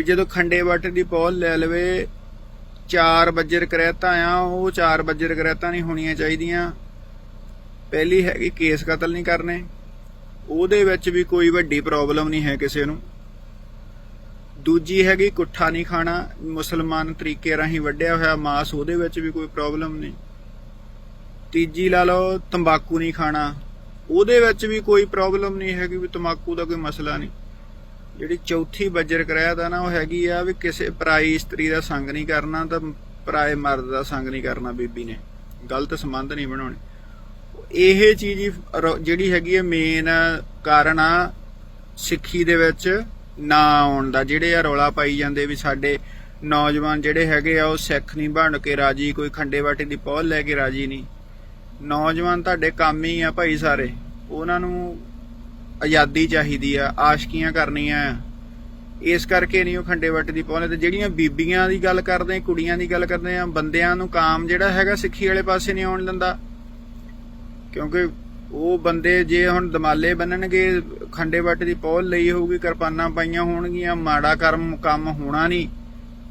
ਵੀ ਜਦੋਂ ਖੰਡੇ ਵੱਟ ਦੀ ਪੌਲ ਲੈ ਲਵੇ, ਚਾਰ ਬੱਜਰ ਕਰੈਤਾ ਆ, ਉਹ ਚਾਰ ਬੱਜਰ ਕਰੈਤਾ ਨਹੀਂ ਹੋਣੀਆਂ ਚਾਹੀਦੀਆਂ। ਪਹਿਲੀ ਹੈਗੀ ਕੇਸ ਕਤਲ ਨਹੀਂ ਕਰਨੇ। ਉਹਦੇ ਵਿੱਚ ਵੀ ਕੋਈ ਵੱਡੀ ਪ੍ਰੋਬਲਮ ਨਹੀਂ ਹੈ ਕਿਸੇ ਨੂੰ। ਦੂਜੀ ਹੈਗੀ ਕੁੱਠਾ ਨਹੀਂ ਖਾਣਾ, ਮੁਸਲਮਾਨ ਤਰੀਕੇ ਰਾਹੀਂ ਵੱਢਿਆ ਹੋਇਆ ਮਾਸ, ਉਹਦੇ ਵਿੱਚ ਵੀ ਕੋਈ ਪ੍ਰੋਬਲਮ ਨਹੀਂ। ਤੀਜੀ ਲਾ ਲਓ, ਤੰਬਾਕੂ ਨਹੀਂ ਖਾਣਾ। ਉਹਦੇ ਵਿੱਚ ਵੀ ਕੋਈ ਪ੍ਰੋਬਲਮ ਨਹੀਂ ਹੈਗੀ ਵੀ ਤੰਬਾਕੂ ਦਾ ਕੋਈ ਮਸਲਾ ਨਹੀਂ। ਜਿਹੜੀ ਚੌਥੀ ਬੱਜਰ ਕਰਾਇਆ ਦਾ ਨਾ ਉਹ ਹੈਗੀ ਆ ਵੀ ਕਿਸੇ ਪਰਾਈ ਇਸਤਰੀ ਦਾ ਸੰਗ ਨਹੀਂ ਕਰਨਾ, ਤਾਂ ਪਰਾਏ ਮਰਦ ਦਾ ਸੰਗ ਨਹੀਂ ਕਰਨਾ ਬੀਬੀ ਨੇ। ਗਲਤ ਸੰਬੰਧ ਨਹੀਂ ਬਣਾਉਣੇ। ਇਹ ਚੀਜ਼ ਜਿਹੜੀ ਹੈਗੀ ਹੈ ਮੇਨ ਕਾਰਨ ਆ ਸਿੱਖੀ ਦੇ ਵਿੱਚ ਨਾ ਆਉਣ ਦਾ। ਜਿਹੜੇ ਆ ਰੌਲਾ ਪਾਈ ਜਾਂਦੇ ਵੀ ਸਾਡੇ ਨੌਜਵਾਨ ਜਿਹੜੇ ਹੈਗੇ ਆ, ਉਹ ਸਿੱਖ ਨਹੀਂ ਬਣ ਕੇ ਰਾਜੀ, ਕੋਈ ਖੰਡੇ ਬਾਟੇ ਦੀ ਪੌਲ ਲੈ ਕੇ ਰਾਜੀ ਨਹੀਂ। ਨੌਜਵਾਨ ਤੁਹਾਡੇ ਕੰਮ ਹੀ ਆ ਭਾਈ ਸਾਰੇ। ਉਹਨਾਂ ਨੂੰ ਆਜ਼ਾਦੀ ਚਾਹੀਦੀ ਆ, ਆਸ਼ਕੀਆਂ ਕਰਨੀਆਂ ਇਸ ਕਰਕੇ ਨਹੀਂ ਉਹ ਖੰਡੇ ਵੱਟ ਦੀ ਪਾਉਂਦੇ ਤੇ ਜਿਹੜੀਆਂ ਬੀਬੀਆਂ ਦੀ ਗੱਲ ਕਰਦੇ, ਕੁੜੀਆਂ ਦੀ ਗੱਲ ਕਰਦੇ ਆ, ਬੰਦਿਆਂ ਨੂੰ ਕਾਮ ਜਿਹੜਾ ਹੈਗਾ ਸਿੱਖੀ ਵਾਲੇ ਪਾਸੇ ਨਹੀਂ ਆਉਣ ਦਿੰਦਾ। ਕਿਉਂਕਿ ਉਹ ਬੰਦੇ ਜੇ ਹੁਣ ਦਮਾਲੇ ਬੰਨਣਗੇ, ਖੰਡੇ ਵੱਟ ਦੀ ਪੌਲ ਲਈ ਹੋਊਗੀ, ਕਿਰਪਾਨਾਂ ਪਾਈਆਂ ਹੋਣਗੀਆਂ, ਮਾੜਾ ਕਰਮ ਕੰਮ ਹੋਣਾ ਨਹੀਂ।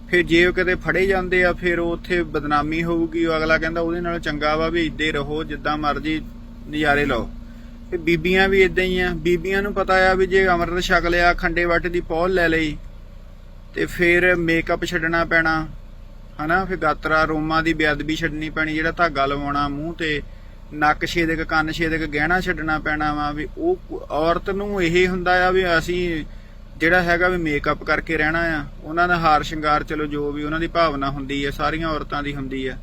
ਫਿਰ ਜੇ ਉਹ ਕਿਤੇ ਫੜੇ ਜਾਂਦੇ ਆ, ਫਿਰ ਉਹ ਉੱਥੇ ਬਦਨਾਮੀ ਹੋਊਗੀ। ਉਹ ਅਗਲਾ ਕਹਿੰਦਾ ਉਹਦੇ ਨਾਲ ਚੰਗਾ ਵਾ ਵੀ ਇੱਦੇ ਰਹੋ, ਜਿੱਦਾਂ ਮਰਜ਼ੀ ਨਜ਼ਾਰੇ ਲਓ। ਤੇ ਬੀਬੀਆਂ ਵੀ ਇਦਾਂ ਹੀ ਆ। ਬੀਬੀਆਂ ਨੂੰ ਪਤਾ ਆ ਵੀ ਜੇ ਅੰਮ੍ਰਿਤ ਛਕ ਲਿਆ, ਖੰਡੇ ਵੱਟ ਦੀ ਪੌਲ ਲੈ ਲਈ ਤੇ ਫਿਰ ਮੇਕਅਪ ਛੱਡਣਾ ਪੈਣਾ, ਹਨਾ? ਫਿਰ ਗਾਤਰਾ ਰੋਮਾਂ ਦੀ ਬੇਅਦਬੀ ਛੱਡਣੀ ਪੈਣੀ, ਜਿਹੜਾ ਧਾਗਾ ਲਵਾਉਣਾ ਮੂੰਹ ਤੇ, ਨੱਕ ਛੇਦਕ, ਕੰਨ ਛੇਦਕ, ਗਹਿਣਾ ਛੱਡਣਾ ਪੈਣਾ ਵਾ ਵੀ ਉਹ ਔਰਤ ਨੂੰ ਇਹ ਹੁੰਦਾ ਆ ਵੀ ਅਸੀਂ ਜਿਹੜਾ ਹੈਗਾ ਵੀ ਮੇਕਅਪ ਕਰਕੇ ਰਹਿਣਾ ਆ। ਉਹਨਾਂ ਦਾ ਹਾਰ ਸ਼ਿੰਗਾਰ, ਚਲੋ ਜੋ ਵੀ ਉਹਨਾਂ ਦੀ ਭਾਵਨਾ ਹੁੰਦੀ ਹੈ ਸਾਰੀਆਂ ਔਰਤਾਂ ਦੀ ਹੁੰਦੀ ਆ।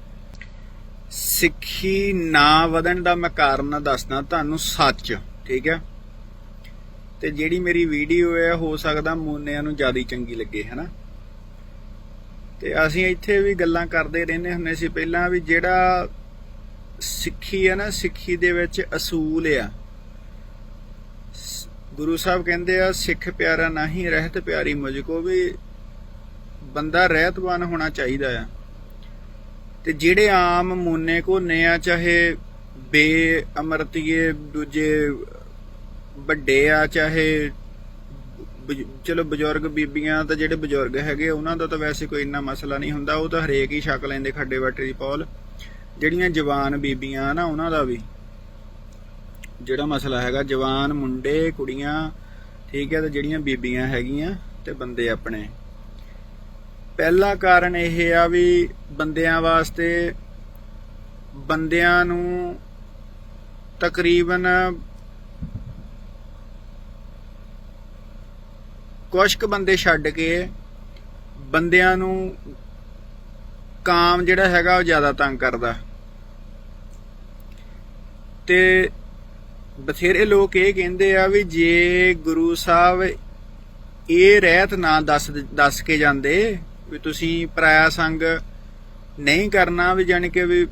ਸਿੱਖੀ ਨਾ ਵਧਣ ਦਾ ਮੈਂ ਕਾਰਨ ਦੱਸਦਾ ਤੁਹਾਨੂੰ ਸੱਚ, ਠੀਕ ਹੈ? ਤੇ ਜਿਹੜੀ ਮੇਰੀ ਵੀਡੀਓ ਹੈ, ਹੋ ਸਕਦਾ ਮੋਨਿਆਂ ਨੂੰ ਜ਼ਿਆਦਾ ਚੰਗੀ ਲੱਗੇ ਹਨਾ ਤੇ ਅਸੀਂ ਇੱਥੇ ਵੀ ਗੱਲਾਂ ਕਰਦੇ ਰਹਿੰਦੇ ਹੁੰਦੇ ਸੀ ਪਹਿਲਾਂ ਵੀ ਜਿਹੜਾ ਸਿੱਖੀ ਹੈ ਨਾ, ਸਿੱਖੀ ਦੇ ਵਿੱਚ ਅਸੂਲ ਆ। ਗੁਰੂ ਸਾਹਿਬ ਕਹਿੰਦੇ ਆ, ਸਿੱਖ ਪਿਆਰਾ ਨਹੀਂ ਰਹਿਤ ਪਿਆਰੀ ਮੁਝ ਕੋ ਵੀ ਬੰਦਾ ਰਹਿਤਵਾਨ ਹੋਣਾ ਚਾਹੀਦਾ ਆ। ਤੇ ਜਿਹੜੇ ਆਮ ਮੋਨੇ ਕੋਨੇ ਆ, ਚਾਹੇ ਬੇ ਅਮਰਤੀਏ, ਦੂਜੇ ਵੱਡੇ ਆ, ਚਾਹੇ ਚਲੋ ਬਜ਼ੁਰਗ ਬੀਬੀਆਂ ਤਾਂ ਜਿਹੜੇ ਬਜ਼ੁਰਗ ਹੈਗੇ, ਉਹਨਾਂ ਦਾ ਤਾਂ ਵੈਸੇ ਕੋਈ ਇੰਨਾ ਮਸਲਾ ਨਹੀਂ ਹੁੰਦਾ, ਉਹ ਤਾਂ ਹਰੇਕ ਹੀ ਛਕ ਲੈਂਦੇ ਖੱਡੇ ਵੱਟੇ ਦੀ ਪੌਲ। ਜਿਹੜੀਆਂ ਜਵਾਨ ਬੀਬੀਆਂ ਨਾ, ਉਹਨਾਂ ਦਾ ਵੀ ਜਿਹੜਾ ਮਸਲਾ ਹੈਗਾ, ਜਵਾਨ ਮੁੰਡੇ, ਕੁੜੀਆਂ, ਠੀਕ ਹੈ, ਤੇ ਜਿਹੜੀਆਂ ਬੀਬੀਆਂ ਹੈਗੀਆਂ ਤੇ ਬੰਦੇ ਆਪਣੇ। ਪਹਿਲਾ ਕਾਰਨ ਇਹ ਆ ਵੀ ਬੰਦਿਆਂ ਵਾਸਤੇ ਬੰਦਿਆਂ ਨੂੰ ਤਕਰੀਬਨ ਕੁਛ ਕੁ ਬੰਦੇ ਛੱਡ ਕੇ ਬੰਦਿਆਂ ਨੂੰ ਕਾਮ ਜਿਹੜਾ ਹੈਗਾ ਉਹ ਜ਼ਿਆਦਾ ਤੰਗ ਕਰਦਾ। ਤੇ ਬਥੇਰੇ ਲੋਕ ਇਹ ਕਹਿੰਦੇ ਆ ਵੀ ਜੇ ਗੁਰੂ ਸਾਹਿਬ ਇਹ ਰਹਿਤ ਨਾ ਦੱਸ ਦੱਸ ਕੇ ਜਾਂਦੇ ਵੀ ਤੁਸੀਂ ਪਰਾਇਆ ਸੰਗ ਨਹੀਂ ਕਰਨਾ ਵੀ ਜਾਣੀ ਕਿ ਵੀ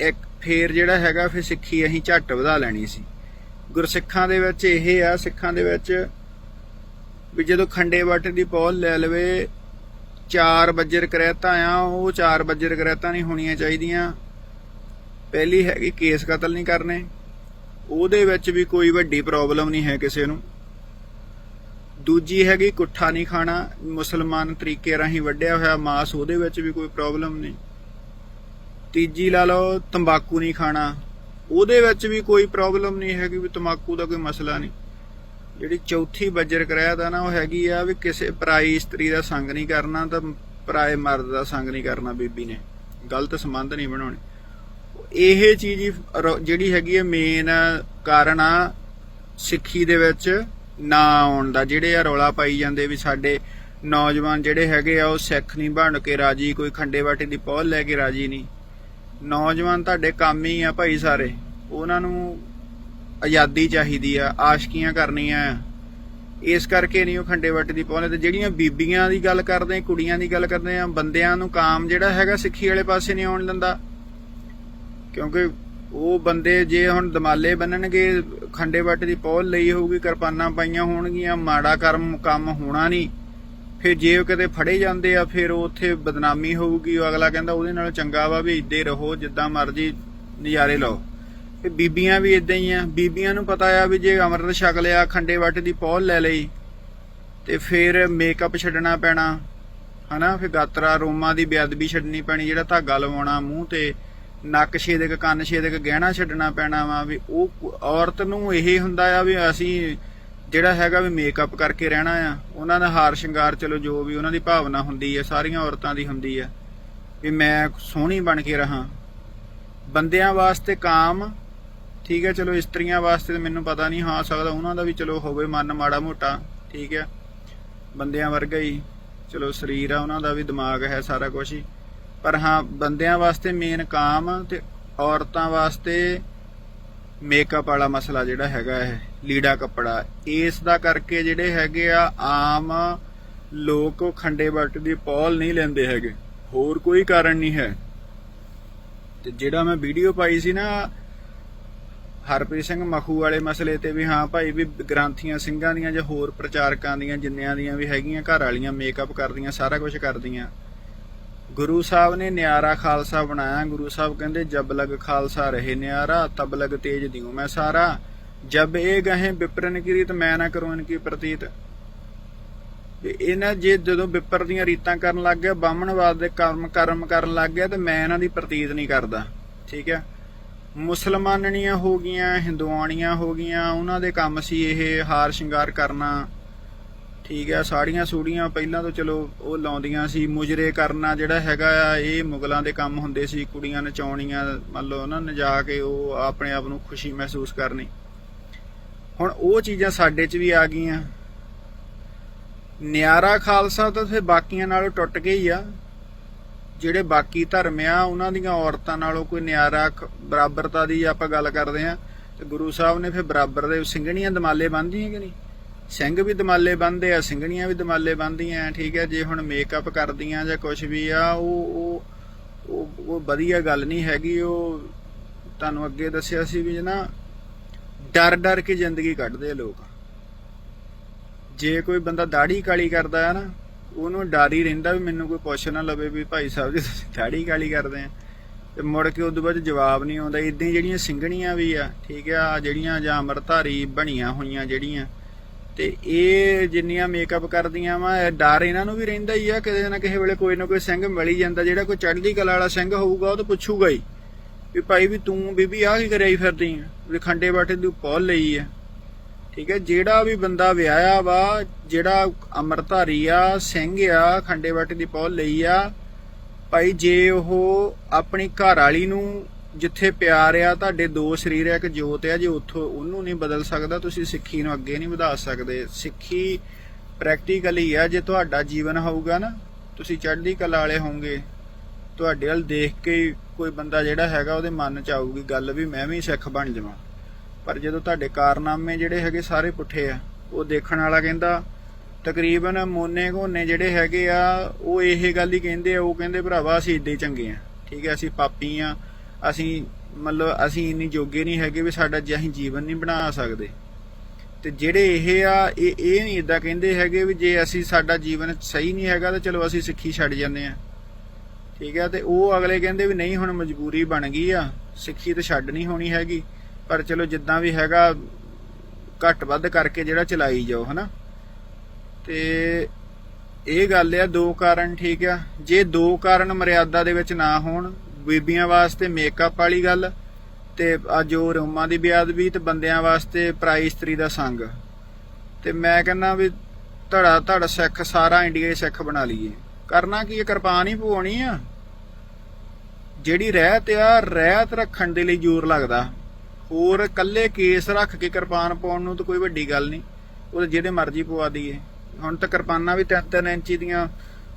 ਇੱਕ ਫੇਰ ਜਿਹੜਾ ਹੈਗਾ ਫਿਰ ਸਿੱਖੀ ਅਸੀਂ ਝੱਟ ਵਧਾ ਲੈਣੀ ਸੀ। ਗੁਰਸਿੱਖਾਂ ਦੇ ਵਿੱਚ ਇਹ ਆ, ਸਿੱਖਾਂ ਦੇ ਵਿੱਚ ਵੀ ਜਦੋਂ ਖੰਡੇ ਵਾਟੇ ਦੀ ਪੌਲ ਲੈ ਲਵੇ, ਚਾਰ ਬੱਜਰ ਕਰੈਤਾ ਆ, ਉਹ ਚਾਰ ਬੱਜਰ ਕਰੈਤਾ ਨਹੀਂ ਹੋਣੀਆਂ ਚਾਹੀਦੀਆਂ। ਪਹਿਲੀ ਹੈਗੀ ਕੇਸ ਕਤਲ ਨਹੀਂ ਕਰਨੇ। ਉਹਦੇ ਵਿੱਚ ਵੀ ਕੋਈ ਵੱਡੀ ਪ੍ਰੋਬਲਮ ਨਹੀਂ ਹੈ ਕਿਸੇ ਨੂੰ। ਦੂਜੀ ਹੈਗੀ ਕੁੱਠਾ ਨਹੀਂ ਖਾਣਾ, ਮੁਸਲਮਾਨ ਤਰੀਕੇ ਰਾਹੀਂ ਵੱਢਿਆ ਹੋਇਆ ਮਾਸ, ਉਹਦੇ ਵਿੱਚ ਵੀ ਕੋਈ ਪ੍ਰੋਬਲਮ ਨਹੀਂ। ਤੀਜੀ ਲਾ ਲਓ, ਤੰਬਾਕੂ ਨਹੀਂ ਖਾਣਾ। ਉਹਦੇ ਵਿੱਚ ਵੀ ਕੋਈ ਪ੍ਰੋਬਲਮ ਨਹੀਂ ਹੈਗੀ ਵੀ ਤੰਬਾਕੂ ਦਾ ਕੋਈ ਮਸਲਾ ਨਹੀਂ। ਜਿਹੜੀ ਚੌਥੀ ਬੱਜਰ ਕਰਾਇਆ ਦਾ ਨਾ, ਉਹ ਹੈਗੀ ਆ ਵੀ ਕਿਸੇ ਪਰਾਈ ਇਸਤਰੀ ਦਾ ਸੰਗ ਨਹੀਂ ਕਰਨਾ ਤਾਂ ਪਰਾਏ ਮਰਦ ਦਾ ਸੰਗ ਨਹੀਂ ਕਰਨਾ ਬੀਬੀ ਨੇ। ਗਲਤ ਸੰਬੰਧ ਨਹੀਂ ਬਣਾਉਣੇ। ਇਹ ਚੀਜ਼ ਜਿਹੜੀ ਹੈਗੀ ਹੈ ਮੇਨ ਕਾਰਨ ਆ ਸਿੱਖੀ ਦੇ ਵਿੱਚ ਨਾ ਆਉਣ ਦਾ। ਜਿਹੜੇ ਆ ਰੌਲਾ ਪਾਈ ਜਾਂਦੇ ਵੀ ਸਾਡੇ ਨੌਜਵਾਨ ਜਿਹੜੇ ਹੈਗੇ ਆ, ਉਹ ਸਿੱਖ ਨਹੀਂ ਬਣ ਕੇ ਰਾਜੀ, ਕੋਈ ਖੰਡੇ ਬਾਟੇ ਦੀ ਪੌਲ ਲੈ ਕੇ ਰਾਜੀ ਨਹੀਂ। ਨੌਜਵਾਨ ਤੁਹਾਡੇ ਕੰਮ ਹੀ ਆ ਭਾਈ ਸਾਰੇ। ਉਹਨਾਂ ਨੂੰ ਆਜ਼ਾਦੀ ਚਾਹੀਦੀ ਆ, ਆਸ਼ਕੀਆਂ ਕਰਨੀਆਂ ਆ। ਇਸ ਕਰਕੇ ਨਹੀਂ ਉਹ ਖੰਡੇ ਵੱਟ ਦੀ ਪਾਉਂਦੇ ਤੇ ਜਿਹੜੀਆਂ ਬੀਬੀਆਂ ਦੀ ਗੱਲ ਕਰਦੇ, ਕੁੜੀਆਂ ਦੀ ਗੱਲ ਕਰਦੇ ਆ, ਬੰਦਿਆਂ ਨੂੰ ਕਾਮ ਜਿਹੜਾ ਹੈਗਾ ਸਿੱਖੀ ਵਾਲੇ ਪਾਸੇ ਨਹੀਂ ਆਉਣ ਦਿੰਦਾ। ਕਿਉਂਕਿ ਉਹ ਬੰਦੇ ਜੇ ਹੁਣ ਦਮਾਲੇ ਬੰਨਣਗੇ, ਖੰਡੇ ਵੱਟ ਦੀ ਪੌਲ ਲਈ ਹੋਊਗੀ, ਕਿਰਪਾਨਾਂ ਪਾਈਆਂ ਹੋਣਗੀਆਂ, ਮਾੜਾ ਕਰਮ ਕੰਮ ਹੋਣਾ ਨਹੀਂ। ਫਿਰ ਜੇ ਉਹ ਕਿਤੇ ਫੜੇ ਜਾਂਦੇ ਆ, ਫਿਰ ਉਹ ਉੱਥੇ ਬਦਨਾਮੀ ਹੋਊਗੀ। ਅਗਲਾ ਕਹਿੰਦਾ ਉਹਦੇ ਨਾਲ ਚੰਗਾ ਵਾ ਵੀ ਇੱਦੇ ਰਹੋ, ਜਿੱਦਾਂ ਮਰਜ਼ੀ ਨਜ਼ਾਰੇ ਲਓ। ਤੇ ਬੀਬੀਆਂ ਵੀ ਇਦਾਂ ਹੀ ਆ। ਬੀਬੀਆਂ ਨੂੰ ਪਤਾ ਆ ਵੀ ਜੇ ਅੰਮ੍ਰਿਤ ਛਕ ਲਿਆ, ਖੰਡੇ ਵੱਟ ਦੀ ਪੌਲ ਲੈ ਲਈ, ਤੇ ਫਿਰ ਮੇਕਅਪ ਛੱਡਣਾ ਪੈਣਾ। ਹਨਾ? ਫਿਰ ਗਾਤਰਾ ਰੋਮਾਂ ਦੀ ਬੇਅਦਬੀ ਛੱਡਣੀ ਪੈਣੀ, ਜਿਹੜਾ ਧਾਗਾ ਲਵਾਉਣਾ ਮੂੰਹ ਤੇ। ਨੱਕ ਛੇਦਕ, ਕੰਨ ਛੇਦਕ, ਗਹਿਣਾ ਛੱਡਣਾ ਪੈਣਾ ਵਾ ਵੀ ਉਹ ਔਰਤ ਨੂੰ ਇਹ ਹੁੰਦਾ ਆ ਵੀ ਅਸੀਂ ਜਿਹੜਾ ਹੈਗਾ ਵੀ ਮੇਕਅਪ ਕਰਕੇ ਰਹਿਣਾ ਆ, ਉਹਨਾਂ ਦਾ ਹਾਰ ਸ਼ਿੰਗਾਰ ਚਲੋ ਜੋ ਵੀ ਉਹਨਾਂ ਦੀ ਭਾਵਨਾ ਹੁੰਦੀ ਹੈ ਸਾਰੀਆਂ ਔਰਤਾਂ ਦੀ ਹੁੰਦੀ ਹੈ ਵੀ ਮੈਂ ਸੋਹਣੀ ਬਣ ਕੇ ਰਹਾ। ਬੰਦਿਆਂ ਵਾਸਤੇ ਕਾਮ, ਠੀਕ ਹੈ ਚਲੋ ਇਸਤਰੀਆਂ ਵਾਸਤੇ ਤਾਂ ਮੈਨੂੰ ਪਤਾ ਨਹੀਂ, ਹਾਂ ਸਕਦਾ ਉਹਨਾਂ ਦਾ ਵੀ ਚਲੋ ਹੋਵੇ ਮਨ ਮਾੜਾ ਮੋਟਾ, ਠੀਕ ਹੈ ਬੰਦਿਆਂ ਵਰਗਾ ਹੀ, ਚਲੋ ਸਰੀਰ ਆ, ਉਹਨਾਂ ਦਾ ਵੀ ਦਿਮਾਗ ਹੈ ਸਾਰਾ ਕੁਝ ਹੀ। ਪਰ ਹਾਂ, ਬੰਦਿਆਂ ਵਾਸਤੇ ਮੇਨ ਕਾਮ ਤੇ ਔਰਤਾਂ ਵਾਸਤੇ ਮੇਕਅਪ ਵਾਲਾ ਮਸਲਾ ਜਿਹੜਾ ਹੈਗਾ ਇਹ, ਲੀੜਾ ਕੱਪੜਾ। ਇਸ ਦਾ ਕਰਕੇ ਜਿਹੜੇ ਹੈਗੇ ਆ, ਆਮ ਲੋਕ ਖੰਡੇ ਬੱਟ ਦੀ ਪੌਲ ਨਹੀਂ ਲੈਂਦੇ ਹੈਗੇ। ਹੋਰ ਕੋਈ ਕਾਰਨ ਨਹੀਂ ਹੈ। ਤੇ ਜਿਹੜਾ ਮੈਂ ਵੀਡੀਓ ਪਾਈ ਸੀ ਨਾ, ਹਰਪ੍ਰੀਤ ਸਿੰਘ ਮਖੂ ਵਾਲੇ ਮਸਲੇ ਤੇ ਵੀ ਹਾਂ ਭਾਈ, ਵੀ ਗ੍ਰੰਥੀਆਂ ਸਿੰਘਾਂ ਦੀਆਂ ਜਾਂ ਹੋਰ ਪ੍ਰਚਾਰਕਾਂ ਦੀਆਂ, ਜਿੰਨਿਆਂ ਦੀਆਂ ਵੀ ਹੈਗੀਆਂ, ਘਰ ਵਾਲੀਆਂ ਮੇਕਅਪ ਕਰਦੀਆਂ, ਸਾਰਾ ਕੁਝ ਕਰਦੀਆਂ। ਗੁਰੂ ਸਾਹਿਬ ਨੇ ਨਿਆਰਾ ਖਾਲਸਾ ਬਣਾਇਆ। ਗੁਰੂ ਸਾਹਿਬ ਕਹਿੰਦੇ, ਜਬ ਲਗ ਖਾਲਸਾ ਰਹੇ ਨਿਆਰਾ, ਤਬ ਲਗ ਤੇਜ ਦਿਉ ਮੈਂ ਸਾਰਾ। ਜਬ ਇਹ ਗਹੇ ਵਿਪਰਨ ਕੀਰੀਤ, ਮੈਂ ਨਾ ਕਰੂੰ ਇਨਕੀ ਪ੍ਰਤੀਤ। ਇਹਨਾਂ ਜੇ ਜਦੋਂ ਵਿਪਰ ਦੀਆਂ ਰੀਤਾਂ ਕਰਨ ਲੱਗ ਗਿਆ ਬਾਹਮਣਵਾਦ ਦੇ ਕਰਮ ਕਰਮ ਕਰਨ ਲੱਗ ਗਿਆ, ਤੇ ਮੈਂ ਇਹਨਾਂ ਦੀ ਪ੍ਰਤੀਤ ਨਹੀਂ ਕਰਦਾ। ਠੀਕ ਹੈ? ਮੁਸਲਮਾਨਣੀਆਂ ਹੋ ਗਈਆਂ, ਹਿੰਦੂਆਣੀਆਂ ਹੋ ਗਈਆਂ, ਉਹਨਾਂ ਦੇ ਕੰਮ ਸੀ ਇਹ ਹਾਰ ਸ਼ਿੰਗਾਰ ਕਰਨਾ। ਠੀਕ ਆ, ਸਾੜੀਆਂ ਸੂੜੀਆਂ ਪਹਿਲਾਂ ਤੋਂ ਚਲੋ ਉਹ ਲਾਉਂਦੀਆਂ ਸੀ। ਮੁਜਰੇ ਕਰਨਾ ਜਿਹੜਾ ਹੈਗਾ ਆ, ਇਹ ਮੁਗਲਾਂ ਦੇ ਕੰਮ ਹੁੰਦੇ ਸੀ। ਕੁੜੀਆਂ ਨਚਾਉਣੀਆਂ, ਮੰਨ ਲਓ ਉਹਨਾਂ ਨੇ ਜਾ ਕੇ ਉਹ ਆਪਣੇ ਆਪ ਨੂੰ ਖੁਸ਼ੀ ਮਹਿਸੂਸ ਕਰਨੀ। ਹੁਣ ਉਹ ਚੀਜ਼ਾਂ ਸਾਡੇ 'ਚ ਵੀ ਆ ਗਈਆਂ। ਨਿਆਰਾ ਖਾਲਸਾ ਤਾਂ ਫਿਰ ਬਾਕੀਆਂ ਨਾਲੋਂ ਟੁੱਟ ਕੇ ਹੀ ਆ। ਜਿਹੜੇ ਬਾਕੀ ਧਰਮ ਆ, ਉਹਨਾਂ ਦੀਆਂ ਔਰਤਾਂ ਨਾਲੋਂ ਕੋਈ ਨਿਆਰਾ ਬਰਾਬਰਤਾ ਦੀ ਆਪਾਂ ਗੱਲ ਕਰਦੇ ਆ। ਤੇ ਗੁਰੂ ਸਾਹਿਬ ਨੇ ਫਿਰ ਬਰਾਬਰ ਦੇ ਸਿੰਘਣੀਆਂ ਦਮਾਲੇ ਬੰਨ੍ਹਦੀਆਂ ਕਿ ਨਹੀਂ? ਸਿੰਘ ਵੀ ਦਮਾਲੇ ਬੰਨਦੇ ਆ, ਸਿੰਘਣੀਆਂ ਵੀ ਦਮਾਲੇ ਬੰਨਦੀਆਂ, ਠੀਕ ਹੈ, ਜੇ ਹੁਣ ਮੇਕਅਪ ਕਰਦੀਆਂ ਜਾਂ ਕੁਝ ਵੀ ਆ, ਉਹ ਉਹ ਉਹ ਵਧੀਆ ਗੱਲ ਨਹੀਂ ਹੈਗੀ, ਉਹ ਤੁਹਾਨੂੰ ਅੱਗੇ ਦੱਸਿਆ ਸੀ ਵੀ ਨਾ, ਡਰ ਡਰ ਕੇ ਜ਼ਿੰਦਗੀ ਕੱਢਦੇ ਆ ਲੋਕ। ਜੇ ਕੋਈ ਬੰਦਾ ਦਾੜੀ ਕਾਲੀ ਕਰਦਾ ਹੈ ਨਾ, ਉਹਨੂੰ ਡਰ ਹੀ ਰਹਿੰਦਾ ਵੀ ਮੈਨੂੰ ਕੋਈ ਪੁੱਛ ਨਾ ਲਵੇ ਵੀ ਭਾਈ ਸਾਹਿਬ ਜੀ, ਤੁਸੀਂ ਦਾੜੀ ਕਾਲੀ ਕਰਦੇ ਆ। ਤੇ ਮੁੜ ਕੇ ਉਦੋਂ ਬਾਅਦ ਜਵਾਬ ਨਹੀਂ ਆਉਂਦਾ ਇਦਾਂ ਜਿਹੜੀਆਂ ਸਿੰਘਣੀਆਂ ਵੀ ਆ, ਠੀਕ ਆ ਜਿਹੜੀਆਂ ਜਾਂ ਅੰਮ੍ਰਿਤਧਾਰੀ ਬਣੀਆਂ ਹੋਈਆਂ ਜਿਹੜੀਆਂ ਤੇ ਇਹ ਜਿੰਨੀਆਂ ਮੇਕਅਪ ਕਰਦੀਆਂ ਵਾ ਡਰ ਇਹਨਾਂ ਨੂੰ ਵੀ ਰਹਿੰਦਾ ਹੀ ਆ ਕਿਸੇ ਨਾ ਕਿਸੇ ਵੇਲੇ ਕੋਈ ਨਾ ਕੋਈ ਸਿੰਘ ਮਿਲ ਜਾਂਦਾ, ਜਿਹੜਾ ਕੋਈ ਚੜ੍ਹਦੀ ਕਲਾ ਵਾਲਾ ਸਿੰਘ ਹੋਊਗਾ, ਉਹ ਤਾਂ ਪੁੱਛੂਗਾ ਹੀ। ਵੀ ਭਾਈ ਵੀ ਤੂੰ ਬੀਬੀ ਆਹ ਕੀ ਕਰਿਆ ਫਿਰਦੀ ਆ? ਵੀ ਖੰਡੇ ਬਾਟੇ ਦੀ ਪੌਲ ਲਈ ਆ। ਠੀਕ ਹੈ ਜਿਹੜਾ ਵੀ ਬੰਦਾ ਵਿਆਹਿਆ ਵਾ, ਜਿਹੜਾ ਅਮਰਧਾਰੀ ਆ, ਸਿੰਘ ਆ, ਖੰਡੇ ਬਾਟੇ ਦੀ ਪੌਲ ਲਈ ਆ, ਭਾਈ ਜੇ ਉਹ ਆਪਣੀ ਘਰ ਵਾਲੀ ਨੂੰ ਜਿੱਥੇ ਪਿਆਰ ਆ, ਤੁਹਾਡੇ ਦੋ ਸਰੀਰ ਆ, ਇੱਕ ਜੋਤ ਆ, ਜੇ ਉੱਥੋਂ ਉਹਨੂੰ ਨਹੀਂ ਬਦਲ ਸਕਦਾ, ਤੁਸੀਂ ਸਿੱਖੀ ਨੂੰ ਅੱਗੇ ਨਹੀਂ ਵਧਾ ਸਕਦੇ। ਸਿੱਖੀ ਪ੍ਰੈਕਟੀਕਲੀ ਆ, ਜੇ ਤੁਹਾਡਾ ਜੀਵਨ ਹੋਊਗਾ ਨਾ, ਤੁਸੀਂ ਚੜ੍ਹਦੀ ਕਲਾ ਵਾਲੇ ਹੋਵੋਗੇ। ਤੁਹਾਡੇ ਵੱਲ ਦੇਖ ਕੇ ਕੋਈ ਬੰਦਾ ਜਿਹੜਾ ਹੈਗਾ, ਉਹਦੇ ਮਨ ਚ ਆਊਗੀ, ਗੱਲ ਵੀ ਮੈਂ ਵੀ ਸਿੱਖ ਬਣ ਜਾਵਾਂ। ਪਰ ਜਦੋਂ ਤੁਹਾਡੇ ਕਾਰਨਾਮੇ ਜਿਹੜੇ ਹੈਗੇ ਸਾਰੇ ਪੁੱਠੇ ਆ, ਉਹ ਦੇਖਣ ਵਾਲਾ ਕਹਿੰਦਾ, ਤਕਰੀਬਨ ਮੋਨੇ ਘੋਨੇ ਜਿਹੜੇ ਹੈਗੇ ਆ, ਉਹ ਇਹ ਗੱਲ ਹੀ ਕਹਿੰਦੇ ਆ, ਉਹ ਕਹਿੰਦੇ ਭਰਾਵਾ ਅਸੀਂ ਏਡੇ ਚੰਗੇ ਆ। ਠੀਕ ਹੈ, ਅਸੀਂ ਪਾਪੀ ਆ ਅਸੀਂ ਮਤਲਬ ਅਸੀਂ ਇੰਨੀ ਜੋਗੇ ਨਹੀਂ ਹੈਗੇ ਵੀ ਸਾਡਾ ਜੇ ਅਸੀਂ ਜੀਵਨ ਨਹੀਂ ਬਣਾ ਸਕਦੇ। ਤੇ ਜਿਹੜੇ ਇਹ ਆ, ਇਹ ਇਹ ਨਹੀਂ ਇਦਾਂ ਕਹਿੰਦੇ ਹੈਗੇ ਵੀ ਜੇ ਅਸੀਂ ਸਾਡਾ ਜੀਵਨ ਸਹੀ ਨਹੀਂ ਹੈਗਾ ਤਾਂ ਚਲੋ ਅਸੀਂ ਸਿੱਖੀ ਛੱਡ ਜਾਂਦੇ ਆ ਠੀਕ ਆ, ਤੇ ਉਹ ਅਗਲੇ ਕਹਿੰਦੇ ਵੀ ਨਹੀਂ, ਹੁਣ ਮਜਬੂਰੀ ਬਣ ਗਈ ਆ। ਸਿੱਖੀ ਤੇ ਛੱਡ ਨਹੀਂ ਹੋਣੀ ਹੈਗੀ, ਪਰ ਚਲੋ ਜਿੱਦਾਂ ਵੀ ਹੈਗਾ, ਘੱਟ ਵੱਧ ਕਰਕੇ ਜਿਹੜਾ ਚਲਾਈ ਜਾਓ, ਹਨਾ। ਤੇ ਇਹ ਗੱਲ ਆ, ਦੋ ਕਾਰਨ ਠੀਕ ਆ। ਜੇ ਦੋ ਕਾਰਨ ਮਰਿਆਦਾ ਦੇ ਵਿੱਚ ਨਾ ਹੋਣ ਬੀਬੀਆਂ ਵਾਸਤੇ ਮੇਕਅਪ ਵਾਲੀ ਗੱਲ ਤੇ ਆ ਜੋ ਰੋਮਾਂ ਦੀ ਬੇਅਦਬੀ ਤੇ ਬੰਦਿਆਂ ਵਾਸਤੇ ਪ੍ਰਾਈ ਇਸਤਰੀ ਦਾ ਸੰਗ। ਤੇ ਮੈਂ ਕਹਿੰਦਾ ਵੀ ਧੜਾ ਧੜ ਸਿੱਖ, ਸਾਰਾ ਇੰਡੀਆ ਸਿੱਖ ਬਣਾ ਲਈਏ। ਕਰਨਾ ਕੀ ਇਹ ਕਿਰਪਾਨ ਹੀ ਪਵਾਉਣੀ ਆ। ਜਿਹੜੀ ਰਹਿਤ ਆ ਰਹਿਤ ਰੱਖਣ ਦੇ ਲਈ ਜ਼ੋਰ ਲੱਗਦਾ। ਹੋਰ ਕੱਲੇ ਕੇਸ ਰੱਖ ਕੇ ਕਿਰਪਾਨ ਪਾਉਣ ਨੂੰ ਤਾਂ ਕੋਈ ਵੱਡੀ ਗੱਲ ਨਹੀਂ। ਉਹ ਤਾਂ ਜਿਹਦੇ ਮਰਜ਼ੀ ਪਵਾ ਦਈਏ। ਹੁਣ ਤਾਂ ਕਿਰਪਾਨਾਂ ਵੀ 3-3 ਇੰਚੀ ਦੀਆਂ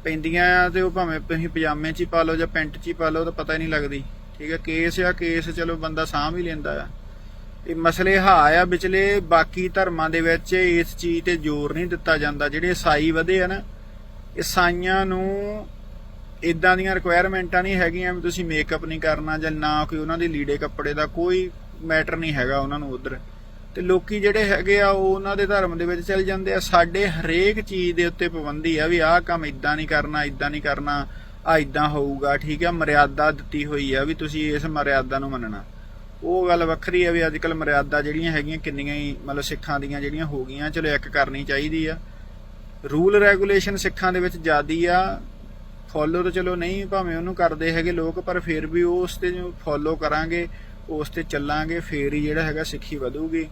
ਪੈਂਦੀਆਂ ਆ ਤੇ ਉਹ ਭਾਵੇਂ ਤੁਸੀਂ ਪਜਾਮੇ 'ਚ ਹੀ ਪਾ ਲਓ ਜਾਂ ਪੈਂਟ 'ਚ ਹੀ ਪਾ ਲਓ ਤਾਂ ਪਤਾ ਹੀ ਨਹੀਂ ਲੱਗਦੀ। ਠੀਕ ਹੈ ਕੇਸ ਆ, ਕੇਸ ਚਲੋ ਬੰਦਾ ਸਾਂਭ ਹੀ ਲੈਂਦਾ ਆ। ਇਹ ਮਸਲੇ ਹਾ ਆ ਵਿਚਲੇ, ਬਾਕੀ ਧਰਮਾਂ ਦੇ ਵਿੱਚ ਇਸ ਚੀਜ਼ ਤੇ ਜ਼ੋਰ ਨਹੀਂ ਦਿੱਤਾ ਜਾਂਦਾ। ਜਿਹੜੇ ਈਸਾਈ ਵਧੇ ਆ ਨਾ, ਈਸਾਈਆਂ ਨੂੰ ਇਦਾਂ ਦੀਆਂ ਰਿਕੁਆਇਰਮੈਂਟਾਂ ਨਹੀਂ ਹੈਗੀਆਂ ਵੀ ਤੁਸੀਂ ਮੇਕਅਪ ਨਹੀਂ ਕਰਨਾ ਜਾਂ ਨਾ ਕੋਈ ਉਹਨਾਂ ਦੇ ਲੀੜੇ ਕੱਪੜੇ ਦਾ ਕੋਈ ਮੈਟਰ ਨਹੀਂ ਹੈਗਾ ਉਹਨਾਂ ਨੂੰ ਉਧਰ। ਤੇ ਲੋਕੀ ਜਿਹੜੇ ਹੈਗੇ ਆ, ਉਹ ਉਹਨਾਂ ਦੇ ਧਰਮ ਦੇ ਵਿੱਚ ਚਲੇ ਜਾਂਦੇ ਆ। ਸਾਡੇ ਹਰੇਕ ਚੀਜ਼ ਦੇ ਉੱਤੇ ਪਾਬੰਦੀ ਆ ਵੀ ਆਹ ਕੰਮ ਇਦਾਂ ਨਹੀਂ ਕਰਨਾ ਇਦਾਂ ਨਹੀਂ ਕਰਨਾ ਆ ਇਦਾਂ ਹੋਊਗਾ, ਠੀਕ ਆ? ਮਰਿਆਦਾ ਦਿੱਤੀ ਹੋਈ ਆ ਵੀ ਤੁਸੀਂ ਇਸ ਮਰਿਆਦਾ ਨੂੰ ਮੰਨਣਾ। ਉਹ ਗੱਲ ਵੱਖਰੀ ਆ ਵੀ ਅੱਜ ਕੱਲ ਮਰਿਆਦਾ ਜਿਹੜੀਆਂ ਹੈਗੀਆਂ ਕਿੰਨੀਆਂ ਹੀ, ਮਤਲਬ ਸਿੱਖਾਂ ਦੀਆਂ ਜਿਹੜੀਆਂ ਹੋ ਗਈਆਂ, ਚਲੋ ਇੱਕ ਕਰਨੀ ਚਾਹੀਦੀ ਆ। ਰੂਲ ਰੈਗੂਲੇਸ਼ਨ ਸਿੱਖਾਂ ਦੇ ਵਿੱਚ ਜ਼ਿਆਦੀ ਆ। ਫੋਲੋ ਤਾਂ ਚਲੋ ਨਹੀਂ, ਭਾਵੇਂ ਉਹਨੂੰ ਕਰਦੇ ਹੈਗੇ ਲੋਕ, ਪਰ ਫਿਰ ਵੀ ਉਹ ਉਸ ਤੇ ਫੋਲੋ ਕਰਾਂਗੇ ਉਸ ਤੇ ਚੱਲਾਂਗੇ, ਫੇਰ ਹੀ ਜਿਹੜਾ ਹੈਗਾ ਸਿੱਖੀ ਵਧੂਗੀ।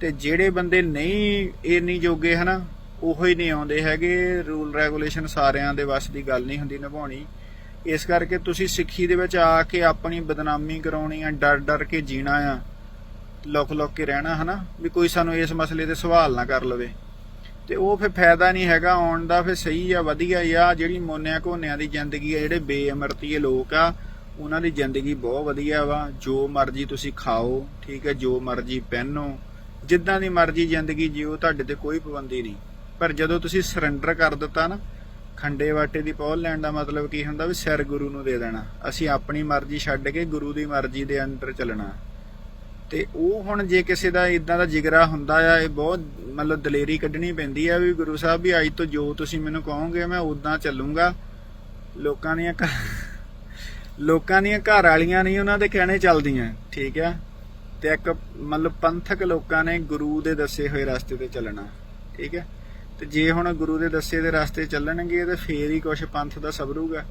ਤੇ ਜਿਹੜੇ ਬੰਦੇ ਨਹੀਂ, ਇਹ ਨਹੀਂ ਜੋਗੇ ਹਨਾ, ਉਹੋ ਹੀ ਨਹੀਂ ਆਉਂਦੇ ਹੈਗੇ। ਰੂਲ ਰੈਗੂਲੇਸ਼ਨ ਸਾਰਿਆਂ ਦੇ ਵੱਸ ਦੀ ਗੱਲ ਨਹੀਂ ਹੁੰਦੀ ਨਿਭਾਉਣੀ। ਇਸ ਕਰਕੇ ਤੁਸੀਂ ਸਿੱਖੀ ਦੇ ਵਿੱਚ ਆ ਕੇ ਆਪਣੀ ਬਦਨਾਮੀ ਕਰਾਉਣੀ ਆ, ਡਰ ਡਰ ਕੇ ਜੀਣਾ ਆ, ਲੁਕ ਲੁਕ ਕੇ ਰਹਿਣਾ ਹਨਾ, ਵੀ ਕੋਈ ਸਾਨੂੰ ਇਸ ਮਸਲੇ ਤੇ ਸਵਾਲ ਨਾ ਕਰ ਲਵੇ। ਤੇ ਉਹ ਫਿਰ ਫਾਇਦਾ ਨਹੀਂ ਹੈਗਾ, ਆਉਣ ਦਾ ਫਿਰ ਸਹੀ ਆ, ਵਧੀਆ ਆ, ਜਿਹੜੀ ਮੋਨਿਆਂ ਘੋਨਿਆਂ ਦੀ ਜ਼ਿੰਦਗੀ ਆ, ਜਿਹੜੇ ਬੇਅਮਰਤੀਏ ਲੋਕ ਆ ਉਹਨਾਂ ਦੀ ਜ਼ਿੰਦਗੀ ਬਹੁਤ ਵਧੀਆ ਵਾ। ਜੋ ਮਰਜ਼ੀ ਤੁਸੀਂ ਖਾਓ, ਠੀਕ ਹੈ, ਜੋ ਮਰਜ਼ੀ ਪਹਿਨੋ। ਜਿੱਦਾਂ ਦੀ ਮਰਜ਼ੀ ਜ਼ਿੰਦਗੀ ਜੀਓ, ਤੁਹਾਡੇ ਤੇ ਕੋਈ ਪਾਬੰਦੀ ਨਹੀਂ। ਪਰ ਜਦੋਂ ਤੁਸੀਂ ਸਰੈਂਡਰ ਕਰ ਦਿੱਤਾ ਨਾ, ਖੰਡੇ ਵਾਟੇ ਦੀ ਪੌਲ ਲੈਣ ਦਾ ਮਤਲਬ ਕੀ ਹੁੰਦਾ ਵੀ ਸਿਰ ਗੁਰੂ ਨੂੰ ਦੇ ਦੇਣਾ। ਅਸੀਂ ਆਪਣੀ ਮਰਜ਼ੀ ਛੱਡ ਕੇ ਗੁਰੂ ਦੀ ਮਰਜ਼ੀ ਦੇ ਅੰਦਰ ਚੱਲਣਾ। ਤੇ ਉਹ ਹੁਣ ਜੇ ਕਿਸੇ ਦਾ ਇਦਾਂ ਦਾ ਜਿਗਰਾ ਹੁੰਦਾ ਆ, ਇਹ ਬਹੁਤ ਮਤਲਬ ਦਲੇਰੀ ਕੱਢਣੀ ਪੈਂਦੀ ਆ ਵੀ ਗੁਰੂ ਸਾਹਿਬ ਵੀ ਅੱਜ ਤੋਂ ਜੋ ਤੁਸੀਂ ਮੈਨੂੰ ਕਹੋਗੇ, ਮੈਂ ਉਦਾਂ ਚੱਲੂਗਾ। ਲੋਕਾਂ ਦੀਆਂ ਲੋਕਾਂ ਦੀਆਂ ਘਰ ਵਾਲੀਆਂ ਨਹੀਂ ਉਹਨਾਂ ਦੇ ਕਹਿਣੇ ਚੱਲਦੀਆਂ, ਠੀਕ ਆ? ਤੇ ਇੱਕ ਮਤਲਬ ਪੰਥਕ ਲੋਕਾਂ ਨੇ ਗੁਰੂ ਦੇ ਦੱਸੇ ਹੋਏ ਰਸਤੇ ਤੇ ਚੱਲਣਾ, ਠੀਕ ਹੈ ਤੇ ਜੇ ਹੁਣ ਗੁਰੂ ਦੇ ਦੱਸੇ ਦੇ ਰਸਤੇ ਚੱਲਣਗੇ, ਤੇ ਫੇਰ ਹੀ ਕੁਛ ਪੰਥ ਦਾ ਸਬਰੂਗਾ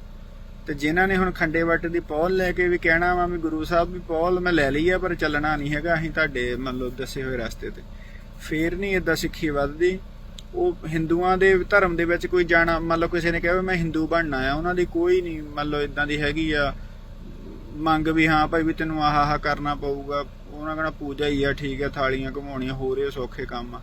ਤੇ ਜਿਨ੍ਹਾਂ ਨੇ ਹੁਣ ਖੰਡੇ ਵੱਟ ਦੀ ਪੌਲ ਲੈ ਕੇ ਵੀ ਕਹਿਣਾ ਵਾ ਵੀ ਗੁਰੂ ਸਾਹਿਬ ਵੀ ਪੌਲ ਮੈਂ ਲੈ ਲਈ ਆ, ਪਰ ਚੱਲਣਾ ਨਹੀਂ ਹੈਗਾ, ਅਸੀਂ ਤੁਹਾਡੇ ਮਤਲਬ ਦੱਸੇ ਹੋਏ ਰਸਤੇ ਤੇ। ਫੇਰ ਨਹੀਂ ਇਦਾਂ ਸਿੱਖੀ ਵੱਧਦੀ। ਉਹ ਹਿੰਦੂਆਂ ਦੇ ਧਰਮ ਦੇ ਵਿੱਚ ਕੋਈ ਜਾਣਾ ਮਤਲਬ ਕਿਸੇ ਨੇ ਕਿਹਾ ਵੀ ਮੈਂ ਹਿੰਦੂ ਬਣਨਾ ਆ, ਉਹਨਾਂ ਦੀ ਕੋਈ ਨਹੀਂ ਮਤਲਬ ਇਦਾਂ ਦੀ ਹੈਗੀ ਆ। ਮੰਗ ਵੀ ਹਾਂ ਭਾਈ ਵੀ ਤੈਨੂੰ ਆਹ ਆਹ ਕਰਨਾ ਪਊਗਾ। ਉਹਨਾਂ ਕਹਣਾ ਪੂਜਾ ਹੀ ਆ, ਠੀਕ ਆ, ਥਾਲੀਆਂ ਘਮਾਉਣੀਆਂ ਹੋ ਰਹੇ ਸੌਖੇ ਕੰਮ ਆ।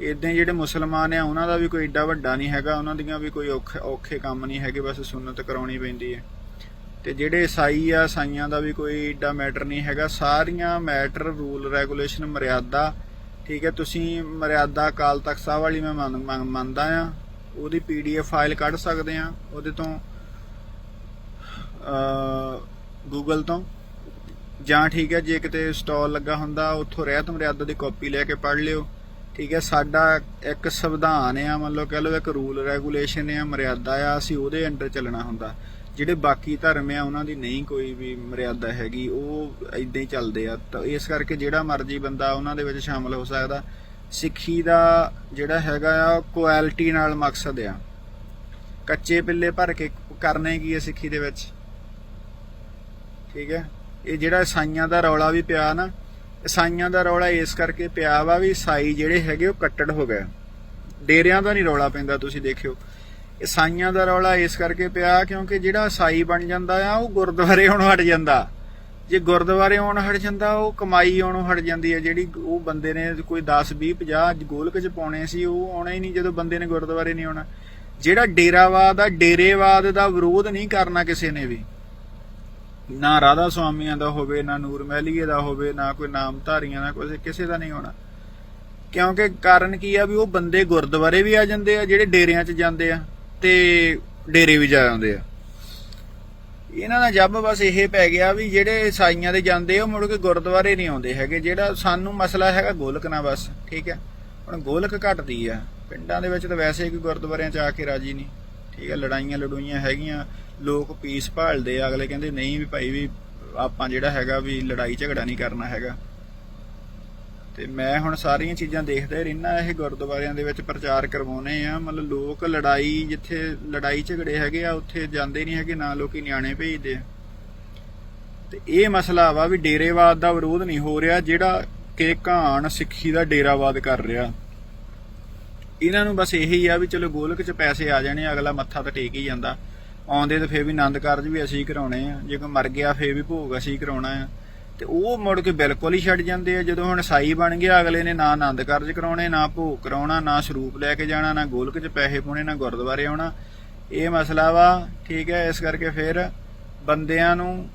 ਇਦਾਂ ਜਿਹੜੇ ਮੁਸਲਮਾਨ ਆ, ਉਹਨਾਂ ਦਾ ਵੀ ਕੋਈ ਏਡਾ ਵੱਡਾ ਨਹੀਂ ਹੈਗਾ, ਉਹਨਾਂ ਦੀਆਂ ਵੀ ਕੋਈ ਔਖੇ ਔਖੇ ਕੰਮ ਨਹੀਂ ਹੈਗੇ, ਬਸ ਸੁਨਨਤ ਕਰਾਉਣੀ ਪੈਂਦੀ ਹੈ ਤੇ ਜਿਹੜੇ ਈਸਾਈ ਆ ਸਾਈਆਂ ਦਾ ਵੀ ਕੋਈ ਏਡਾ ਮੈਟਰ ਨਹੀਂ ਹੈਗਾ। ਸਾਰੀਆਂ ਮੈਟਰ, ਰੂਲ, ਰੈਗੂਲੇਸ਼ਨ, ਮਰਿਆਦਾ ਠੀਕ ਹੈ, ਤੁਸੀਂ ਮਰਿਆਦਾ ਅਕਾਲ ਤਖਤ ਸਾਹਿਬ ਵਾਲੀ ਮੈਂ ਮੰਨ- ਮੰਨ- ਮੰਨਦਾ ਆ ਉਹਦੀ ਪੀਡੀਐਫ ਫਾਈਲ ਕੱਢ ਸਕਦੇ ਆ ਉਹਦੇ ਤੋਂ ਗੂਗਲ ਤੋਂ। ਜਾਂ ਠੀਕ ਹੈ, ਜੇ ਕਿਤੇ ਸਟਾਲ ਲੱਗਾ ਹੁੰਦਾ, ਉੱਥੋਂ ਰਹਿਤ ਮਰਿਆਦਾ ਦੀ ਕਾਪੀ ਲੈ ਕੇ ਪੜ੍ਹ ਲਿਓ। ਠੀਕ ਹੈ, ਸਾਡਾ ਇੱਕ ਸੰਵਿਧਾਨ ਆ, ਮੰਨ ਲਓ, ਕਹ ਲਓ ਇੱਕ ਰੂਲ ਰੈਗੂਲੇਸ਼ਨ ਆ, ਮਰਿਆਦਾ ਆ, ਅਸੀਂ ਉਹਦੇ ਅੰਡਰ ਚੱਲਣਾ ਹੁੰਦਾ। ਜਿਹੜੇ ਬਾਕੀ ਧਰਮ ਆ, ਉਹਨਾਂ ਦੀ ਨਹੀਂ ਕੋਈ ਵੀ ਮਰਿਆਦਾ ਹੈਗੀ, ਉਹ ਇਦਾਂ ਹੀ ਚੱਲਦੇ ਆ। ਤਾਂ ਇਸ ਕਰਕੇ ਜਿਹੜਾ ਮਰਜ਼ੀ ਬੰਦਾ ਉਹਨਾਂ ਦੇ ਵਿੱਚ ਸ਼ਾਮਲ ਹੋ ਸਕਦਾ। ਸਿੱਖੀ ਦਾ ਜਿਹੜਾ ਹੈਗਾ ਆ, ਕੁਆਲਿਟੀ ਨਾਲ ਮਕਸਦ ਆ। ਕੱਚੇ ਪਿੱਲੇ ਭਰ ਕੇ ਕਰਨੇ ਕੀ ਹੈ ਸਿੱਖੀ ਦੇ ਵਿੱਚ? ਠੀਕ ਹੈ ਇਹ ਜਿਹੜਾ ਈਸਾਈਆਂ ਦਾ ਰੌਲਾ ਵੀ ਪਿਆ ਨਾ, ਈਸਾਈਆਂ ਦਾ ਰੌਲਾ ਇਸ ਕਰਕੇ ਪਿਆ ਵਾ ਵੀ ਈਸਾਈ ਜਿਹੜੇ ਹੈਗੇ ਉਹ ਕੱਟੜ ਹੋ ਗਏ। ਡੇਰਿਆਂ ਦਾ ਨਹੀਂ ਰੌਲਾ ਪੈਂਦਾ, ਤੁਸੀਂ ਦੇਖਿਓ। ਈਸਾਈਆਂ ਦਾ ਰੌਲਾ ਇਸ ਕਰਕੇ ਪਿਆ ਕਿਉਂਕਿ ਜਿਹੜਾ ਈਸਾਈ ਬਣ ਜਾਂਦਾ ਆ, ਉਹ ਗੁਰਦੁਆਰੇ ਆਉਣੋਂ ਹਟ ਜਾਂਦਾ। ਜੇ ਗੁਰਦੁਆਰੇ ਆਉਣ ਹਟ ਜਾਂਦਾ, ਉਹ ਕਮਾਈ ਆਉਣੋਂ ਹਟ ਜਾਂਦੀ ਹੈ ਜਿਹੜੀ ਉਹ ਬੰਦੇ ਨੇ ਕੋਈ 10 20 50 ਗੋਲਕ ਚ ਪਾਉਣੇ ਸੀ, ਉਹ ਆਉਣਾ ਹੀ ਨਹੀਂ ਜਦੋਂ ਬੰਦੇ ਨੇ ਗੁਰਦੁਆਰੇ ਨਹੀਂ ਆਉਣਾ। ਜਿਹੜਾ ਡੇਰਾਵਾਦ ਆ, ਡੇਰੇਵਾਦ ਦਾ ਵਿਰੋਧ ਨਹੀਂ ਕਰਨਾ ਕਿਸੇ ਨੇ ਵੀ। ਨਾ ਰਾਧਾ ਸੁਆਮੀਆਂ ਦਾ ਹੋਵੇ, ਨਾ ਨੂਰ ਮਹਿਲੀਏ ਦਾ ਹੋਵੇ, ਨਾ ਕੋਈ ਨਾਮਧਾਰੀਆਂ ਦਾ ਕੋਈ ਕਿਸੇ ਦਾ ਨਹੀਂ ਹੋਣਾ। ਕਿਉਂਕਿ ਕਾਰਨ ਕੀ ਆ ਵੀ ਉਹ ਬੰਦੇ ਗੁਰਦੁਆਰੇ ਵੀ ਆ ਜਾਂਦੇ ਆ, ਜਿਹੜੇ ਡੇਰਿਆਂ 'ਚ ਜਾਂਦੇ ਆ। ਤੇ ਡੇਰੇ ਵੀ ਜਾ ਆਉਂਦੇ ਆ। ਇਹਨਾਂ ਦਾ ਜੱਬ ਬਸ ਇਹ ਪੈ ਗਿਆ ਵੀ ਜਿਹੜੇ ਈਸਾਈਆਂ ਦੇ ਜਾਂਦੇ ਆ, ਉਹ ਮੁੜ ਕੇ ਗੁਰਦੁਆਰੇ ਨਹੀਂ ਆਉਂਦੇ ਹੈਗੇ। ਜਿਹੜਾ ਸਾਨੂੰ ਮਸਲਾ ਹੈਗਾ ਗੋਲਕ ਨਾਲ ਬਸ, ਠੀਕ ਹੈ? ਹੁਣ ਗੋਲਕ ਘਟਦੀ ਆ। ਪਿੰਡਾਂ ਦੇ ਵਿੱਚ ਤਾਂ ਵੈਸੇ ਕੋਈ ਗੁਰਦੁਆਰਿਆਂ 'ਚ ਆ ਕੇ ਰਾਜੀ ਨਹੀਂ। ਠੀਕ ਹੈ? ਲੜਾਈਆਂ ਲੜੂਈਆਂ ਹੈਗੀਆਂ। ਲੋਕ ਪੀਸ ਭਾਲਦੇ ਆ। ਅਗਲੇ ਕਹਿੰਦੇ, ਨਹੀਂ ਵੀ ਭਾਈ, ਵੀ ਆਪਾਂ ਜਿਹੜਾ ਹੈਗਾ ਵੀ ਲੜਾਈ ਝਗੜਾ ਨਹੀਂ ਕਰਨਾ ਹੈਗਾ। ਤੇ ਮੈਂ ਹੁਣ ਸਾਰੀਆਂ ਚੀਜ਼ਾਂ ਦੇਖਦਾ ਹੀ ਰਹਿਣਾ ਇਹ ਗੁਰਦੁਆਰਿਆਂ ਦੇ ਵਿੱਚ ਪ੍ਰਚਾਰ ਕਰਵਾਉਨੇ ਆ ਮਤਲਬ ਲੋਕ ਲੜਾਈ ਜਿੱਥੇ, ਲੜਾਈ ਝਗੜੇ ਹੈਗੇ ਆ, ਉੱਥੇ ਜਾਂਦੇ ਨਹੀਂ ਹੈਗੇ, ਨਾ ਲੋਕੀ ਨਿਆਣੇ ਭੇਜਦੇ ਆ। ਤੇ ਇਹ ਮਸਲਾ ਵਾ ਵੀ ਡੇਰੇਵਾਦ ਦਾ ਵਿਰੋਧ ਨਹੀਂ ਹੋ ਰਿਹਾ, ਜਿਹੜਾ ਕਿ ਘਾਣ ਸਿੱਖੀ ਦਾ ਡੇਰਾਵਾਦ ਕਰ ਰਿਹਾ। ਇਹਨਾਂ ਨੂੰ ਬਸ ਇਹੀ ਆ ਵੀ ਚਲੋ ਗੋਲਕ 'ਚ ਪੈਸੇ ਆ ਜਾਣੇ, ਅਗਲਾ ਮੱਥਾ ਤਾਂ ਟੇਕ ਹੀ ਜਾਂਦਾ। ਆਉਂਦੇ ਤਾਂ ਫੇਰ ਵੀ ਆਨੰਦ ਕਾਰਜ ਵੀ ਅਸੀਂ ਕਰਾਉਣੇ ਆ। ਜੇ ਕੋਈ ਮਰ ਗਿਆ, ਫੇਰ ਵੀ ਭੋਗ ਅਸੀਂ ਕਰਾਉਣਾ ਆ। ਤੇ ਉਹ ਮੁੜ ਕੇ ਬਿਲਕੁਲ ਹੀ ਛੱਡ ਜਾਂਦੇ ਆ। ਜਦੋਂ ਹੁਣ ਸਾਈ ਬਣ ਗਿਆ, ਅਗਲੇ ਨੇ ਨਾ ਆਨੰਦ ਕਾਰਜ ਕਰਾਉਣੇ, ਨਾ ਭੋਗ ਕਰਾਉਣਾ, ਨਾ ਸਰੂਪ ਲੈ ਕੇ ਜਾਣਾ, ਨਾ ਗੋਲਕ 'ਚ ਪੈਸੇ ਪਾਉਣੇ ਨਾ ਗੁਰਦੁਆਰੇ ਆਉਣਾ। ਇਹ ਮਸਲਾ ਵਾ, ਠੀਕ ਹੈ, ਇਸ ਕਰਕੇ ਫਿਰ ਬੰਦਿਆਂ ਨੂੰ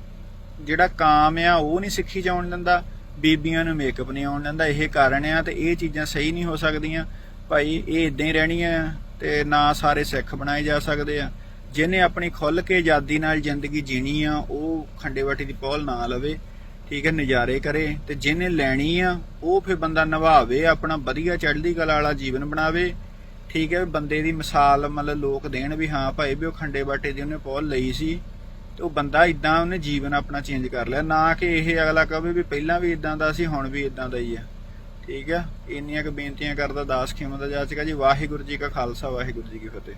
ਜਿਹੜਾ ਕਾਮ ਆ, ਉਹ ਨਹੀਂ ਸਿੱਖੀ ਜਾਉਣ ਦਿੰਦਾ, ਬੀਬੀਆਂ ਨੂੰ ਮੇਕਅਪ ਨਹੀਂ ਆਉਣ ਦਿੰਦਾ, ਇਹ ਕਾਰਨ ਆ ਤੇ ਇਹ ਚੀਜ਼ਾਂ ਸਹੀ ਨਹੀਂ ਹੋ ਸਕਦੀਆਂ। ਭਾਈ, ਇਹ ਇਦਾਂ ਹੀ ਰਹਿਣੀਆਂ ਆ ਤੇ ਨਾ ਸਾਰੇ ਸਿੱਖ ਬਣਾਏ ਜਾ ਸਕਦੇ ਆ। ਜਿਹਨੇ ਆਪਣੀ ਖੁੱਲ ਕੇ ਆਜ਼ਾਦੀ ਨਾਲ ਜ਼ਿੰਦਗੀ ਜੀਣੀ ਆ, ਉਹ ਖੰਡੇਵਾਟੀ ਦੀ ਪੌਲ ਨਾ ਲਵੇ। ਠੀਕ ਹੈ, ਨਜ਼ਾਰੇ ਕਰੇ ਤੇ ਜਿਹਨੇ ਲੈਣੀ ਆ, ਉਹ ਫਿਰ ਬੰਦਾ ਨਿਭਾਵੇ, ਆਪਣਾ ਵਧੀਆ ਚੜ੍ਹਦੀ ਕਲਾ ਵਾਲਾ ਜੀਵਨ ਬਣਾਵੇ। ਠੀਕ ਹੈ, ਬੰਦੇ ਦੀ ਮਿਸਾਲ ਮਤਲਬ ਲੋਕ ਦੇਣ ਵੀ ਹਾਂ, ਭਾਈ ਵੀ ਉਹ ਖੰਡੇ ਬਾਟੇ ਦੀ ਉਹਨੇ ਪੌਲ ਲਈ ਸੀ ਤੇ ਉਹ ਬੰਦਾ ਇਦਾਂ ਉਹਨੇ ਜੀਵਨ ਆਪਣਾ ਚੇਂਜ ਕਰ ਲਿਆ। ਨਾ ਕਿ ਇਹ ਅਗਲਾ ਕਹੇ ਵੀ ਪਹਿਲਾਂ ਵੀ ਇਦਾਂ ਦਾ ਸੀ, ਹੁਣ ਵੀ ਇਦਾਂ ਦਾ ਹੀ ਆ। ਠੀਕ ਆ ਇੰਨੀਆਂ ਕੁ ਬੇਨਤੀਆਂ ਕਰਦਾ ਦਾਸ ਖੇਮਾ ਦਾ ਜਾਚਕਾ ਜੀ, ਵਾਹਿਗੁਰੂ ਜੀ ਕਾ ਖਾਲਸਾ, ਵਾਹਿਗੁਰੂ ਜੀ ਕੀ ਫਤਿਹ।